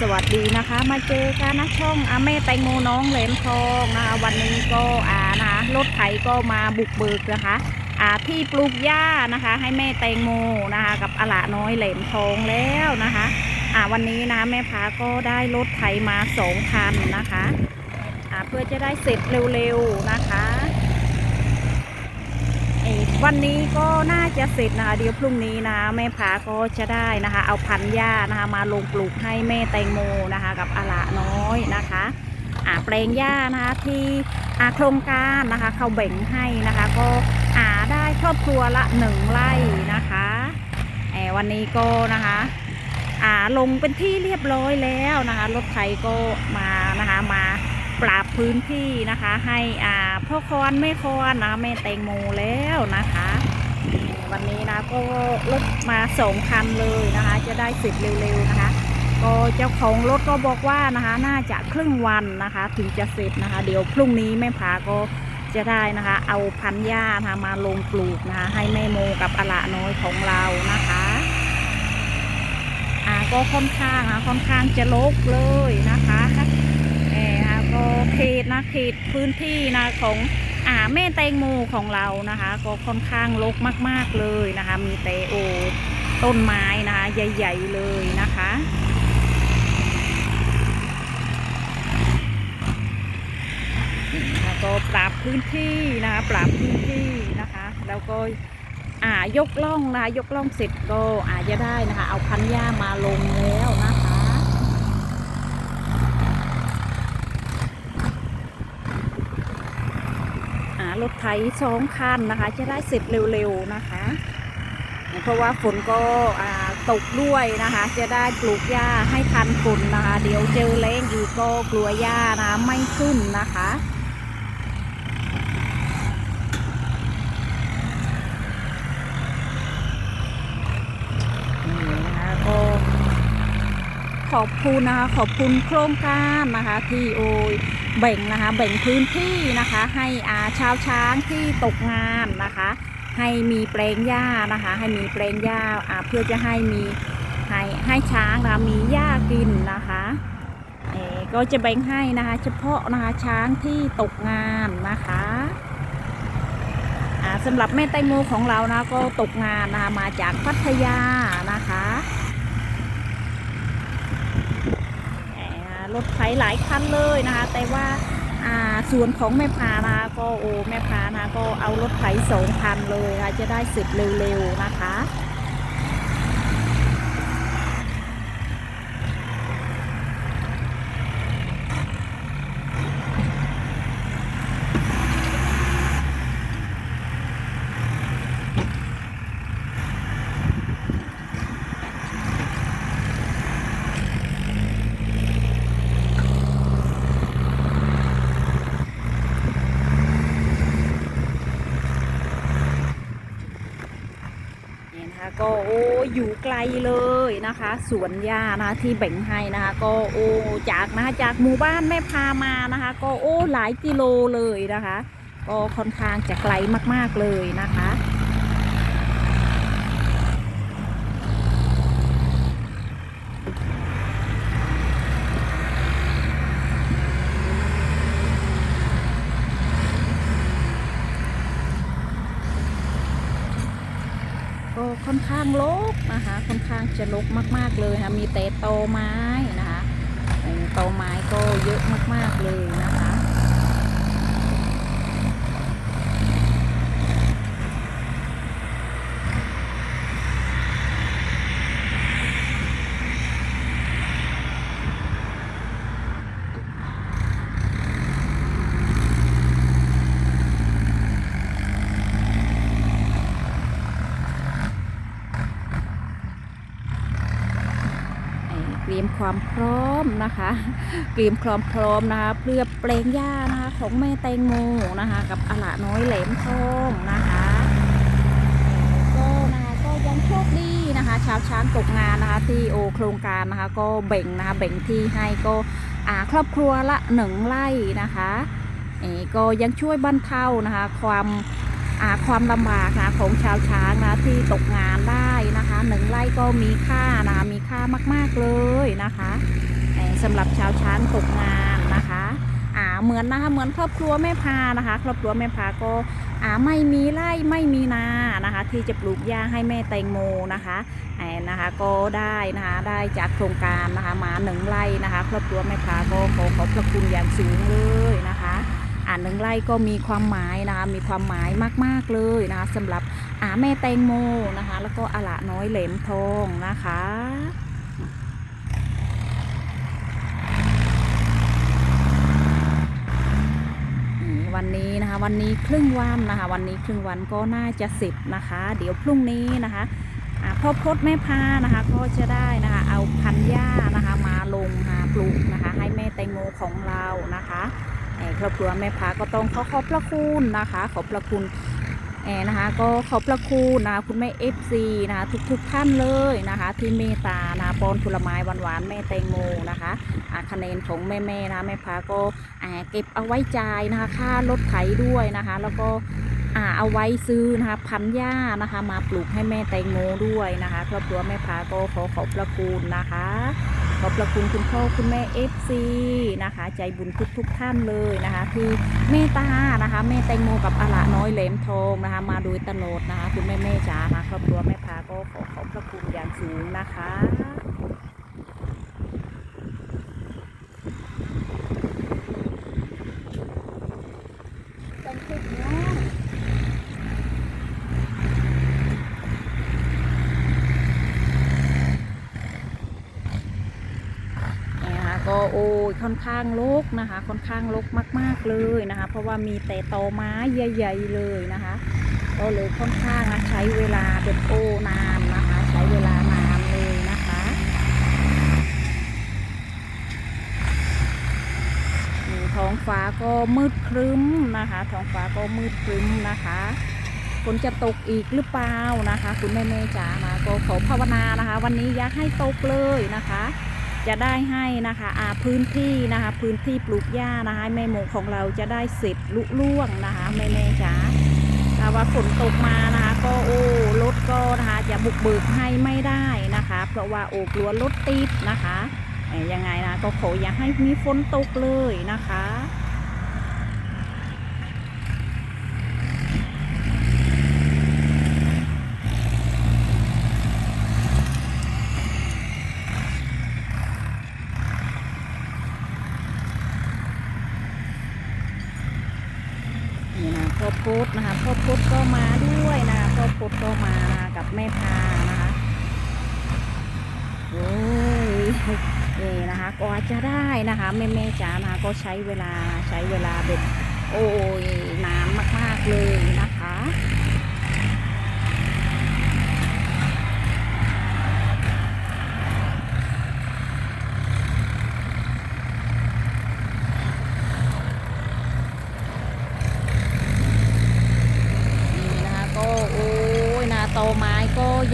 สวัสดีนะคะ มาเจอกันนะช่องอาเม่แตงโมน้องเหลมทองนะคะวันนี้ก็อ่านะคะรถไถก็มาบุกเบิกนะคะอ่าที่ปลูกหญ้านะคะ ให้แม่แตงโมนะคะ กับอาละน้อยเหลมทองแล้วนะคะอ่าวันนี้นะคะแม่พาก็ได้รถไถมาสองคันนะคะอ่าเพื่อจะได้เสร็จเร็วๆนะคะ วันนี้ก็น่าจะเสร็จนะคะเดี๋ยวพรุ่งนี้นะแม่ผาก็จะได้นะคะ เอาพันหญ้านะคะมาลงปลูกให้แม่แตงโมนะคะ กับอาละน้อยนะคะอ่าแปลงหญ้านะคะที่อาโครงการนะคะ เขาแบ่งให้นะคะ ก็อาได้ครอบครัวละหนึ่งไร่นะคะแอวันนี้ก็นะคะอ่าลงเป็นที่เรียบร้อยแล้วนะคะรถไถก็มานะคะมาปราบพื้นที่นะคะให้อ่า พ่อคอนแม่คอนนะแม่แตงโมแล้วนะคะ วันนี้นะก็รถมาสองคันเลยนะคะ จะได้เสร็จเร็วๆนะคะ ก็เจ้าของรถก็บอกว่านะคะ น่าจะครึ่งวันนะคะ ถึงจะเสร็จนะคะ เดี๋ยวพรุ่งนี้แม่ผาก็จะได้นะคะ เอาพันธุ์หญ้านะคะมาลงปลูกนะคะ ให้แม่โมกับอาละน้อยของเรานะคะอ่าก็ค่อนข้างนะค่อนข้างจะลกเลยนะคะ เขตนะเขตพื้นที่นะของอ่าแม่แตงโมของเรานะคะ ก็ค่อนข้างรกมาก ๆเลยนะคะ มีแต่โอต้นไม้นะคะใหญ่ ๆ เลยนะคะนี่นะคะก็ปรับพื้นที่นะคะปรับพื้นที่นะคะ แล้วก็อ่ายกล่องนะคะยกล่องเสร็จก็อาจจะได้นะคะ เอาพันหญ้ามาลงแล้วนะคะ อ่ารถไถสองคันนะคะ จะได้เสร็จเร็วๆนะคะ เพราะว่าฝนก็ตกด้วยนะคะ จะได้ปลูกหญ้าให้ทันฝนนะคะ เดี๋ยวเจอแรงอีกก็กลัวหญ้านะไม่ขึ้นนะคะนี่นะคะก็ ขอบคุณนะคะขอบคุณโครงการนะคะที่โอยแบ่งนะคะแบ่งพื้นที่นะคะให้อาชาวช้างที่ตกงานนะคะ ให้มีแปลงหญ้านะคะ ให้มีแปลงหญ้าอาเพื่อจะให้มีให้ให้ช้างนะมีหญ้ากินนะคะก็จะแบ่งให้นะคะเฉพาะนะคะช้างที่ตกงานนะคะสำหรับแม่แตโมของเรานะก็ตกงานนะคะมาจากพัทยานะคะเอ่อ รถไถหลายคันเลยนะคะ แต่ว่าอ่าส่วนของแม่พานะคะก็โอ้แม่พานะก็เอารถไถสองคันเลยนะคะจะได้เสร็จเร็วๆนะคะ นี่นะคะก็โอยู่ไกลเลยนะคะสวนหญ้านะคะที่แบ่งให้นะคะ ก็โอ้จากนะคะจากหมู่บ้านแม่พามานะคะ ก็โอ้หลายกิโลเลยนะคะ ก็ค่อนข้างจะไกลมากๆเลยนะคะ ก็ ค่อนข้างลกนะคะค่อนข้างจะลกมากๆเลยค่ะมีแต่โตไม้นะคะเออโตไม้ก็เยอะมากๆเลยนะคะ เอ่อเตรียม ความพร้อมนะคะเตรียมความพร้อมนะคะเพื่อแปลงหญ้านะคะของแม่แตงโมนะคะ กับอาละน้อยแหลมทองนะคะก็นะคะก็ยังโชคดีนะคะชาวช้างตกงานนะคะที่โอโครงการนะคะก็แบ่งนะคะแบ่งที่ให้ก็อ่าครอบครัวละหนึ่งไร่นะคะเอก็ยังช่วยบรรเทานะคะความอ่าความลำบากนะของชาวช้างนะที่ตกงานได้ ก็มีค่านะคะมีค่ามากๆเลยนะคะสำหรับชาวช้างตกงานนะคะอ่าเหมือนนะคะเหมือนครอบครัวแม่พานะคะ ครอบครัวแม่พาก็อ่าไม่มีไร่ไม่มีนานะคะ ที่จะปลูกหญ้าให้แม่แตงโมนะคะเอ่อนะคะก็ได้นะคะได้จากโครงการนะคะมาหนึ่งไร่นะคะ ครอบครัวแม่พาก็ขอขอบพระคุณอย่างสูงเลยนะคะอ่าหนึ่งไร่ก็มีความหมายนะคะมีความหมายมาก ๆเลยนะคะสำหรับ อาแม่แตงโมนะคะ แล้วก็อาละน้อยเหลมทองนะคะวันนี้นะคะวันนี้ครึ่งวันนะคะ วันนี้ครึ่งวันก็น่าจะสิบนะคะ เดี๋ยวพรุ่งนี้นะคะอ่าพ่อพดแม่พานะคะก็จะได้นะคะ เอาพันหญ้านะคะ มาลงมาปลูกนะคะ ให้แม่แตงโมของเรานะคะเอ่อครอบครัวแม่พาก็ต้องขอขอบพระคุณนะคะ ขอบพระคุณ นะคะก็ขอบพระคุณนะคะคุณแม่เอฟซีนะคะทุกๆท่านเลยนะคะ ที่เมตตานะปอนผลไม้หวานๆแม่แตงโมนะคะอาคะแนนของแม่ๆนะคะแม่พาก็เก็บเอาไว้จ่ายนะคะ ค่ารถไถด้วยนะคะ แล้วก็เอาไว้ซื้อนะคะพันหญ้านะคะ มาปลูกให้แม่แตงโมด้วยนะคะ ครอบครัวแม่พาก็ขอขอบพระคุณนะคะ อบพระคุณคุณพ่อคุณแม่เอฟซีนะคะ ใจบุญทุกทุกท่านเลยนะคะ คือเมตานะคะแม่แตงโมกับอาละน้อยเหลมทองนะคะ มาโดยตลอดนะคะ คุณแม่แม่จ๋านะครอบครัวแม่พาก็ขอขอบพระคุณอย่างสูงนะคะ เนี่ยนะคะก็โอ้ย ค่อนข้างรกนะคะ ค่อนข้างรกมาก ๆเลยนะคะ เพราะว่ามีแต่ตอไม้ใหญ่ๆเลยนะคะ ก็เลยค่อนข้างใช้เวลาเป็นโอนานนะคะ ใช้เวลานานเลยนะคะนี่ท้องฟ้าก็มืดครึ้มนะคะ ท้องฟ้าก็มืดครึ้มนะคะฝนจะตกอีกหรือเปล่านะคะ คุณแม่แม่จ๋านะก็ขอภาวนานะคะ วันนี้อยากให้ตกเลยนะคะ จะได้ให้นะคะอาพื้นที่นะคะ พื้นที่ปลูกหญ้านะคะแม่หมูของเราจะได้เสร็จลุล่วงนะคะแม่แม่จ๋าถ้าว่าฝนตกมานะคะ ก็โอ้รถก็นะคะจะบุกเบิกให้ไม่ได้นะคะ เพราะว่าโอ้กลัวรถติดนะคะยังไงนะก็ขออย่าให้มีฝนตกเลยนะคะ นี่นะพ่อพุธนะคะพ่อพุธก็มาด้วยนะคะพ่อพุธก็มา ไม่พานะคะโอ้ยนี่นะคะกว่าจะได้นะคะแม่แม่ๆจ๋านะก็ใช้เวลาใช้เวลาแบบโอ้ยนานมากๆเลยนะคะ นี่นะคะก็โอ้ยนาโตไม้ก็ใ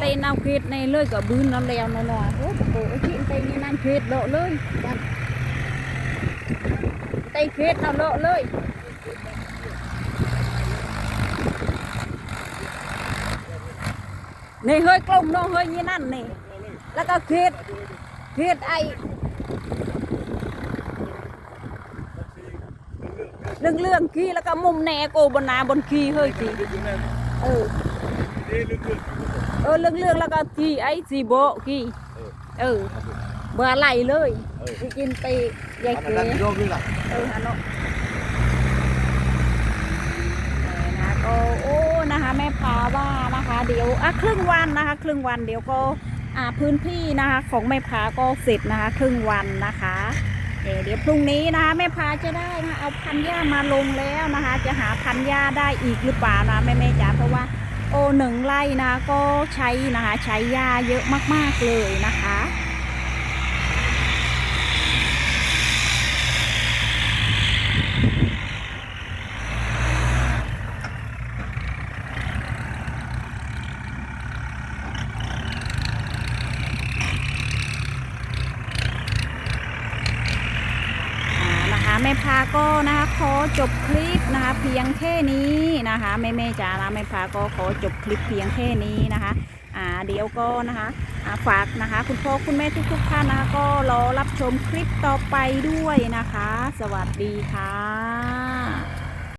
เต้นเอาเครียดในเลยกับบื้นนั่นแล้วนั่นน่ะโอ้โหไอ้ที่เต้นนี่นั่นเครียดเลเลยเต้เครียดเอาเลเลยนี่เฮ้ยกลมน้องเฮ้ยยี่นั่นนี่แล้วก็เครียดเครียดไอเรื่องเรื่องขี้แล้วก็มุมแหนโกบนนาบนขี้เฮ้ยขี้เออ เออเรื่องเรื่องๆแล้วก็ขี้ไอสีโบะขี้เออเบื่อไหลเลยที่กินไปยายเก๋เออฮะเนาะนี่นะก็โอ้นะคะแม่พาว่านะคะเดี๋ยวอะครึ่งวันนะคะ ครึ่งวันเดี๋ยวก็อ่าพื้นที่นะคะของแม่พาก็เสร็จนะคะ ครึ่งวันนะคะเอ่อเดี๋ยวพรุ่งนี้นะคะแม่พาจะได้นะคะเอาพันธุ์หญ้ามาลงแล้วนะคะ จะหาพันธุ์หญ้าได้อีกหรือเปล่านะแม่แม่จ๋าเพราะว่า โอหนึ่งไร่นะก็ใช้นะคะใช้ยาเยอะมากๆเลยนะคะ แม่พาก็นะคะขอจบคลิปนะคะ เพียงแค่นี้นะคะแม่แม่ๆจ๋านะแม่พาก็ขอจบคลิปเพียงแค่นี้นะคะอ่าเดี๋ยวก็นะคะฝากนะคะคุณพ่อคุณแม่ทุกๆท่านนะคะก็รอรับชมคลิปต่อไปด้วยนะคะ สวัสดีค่ะ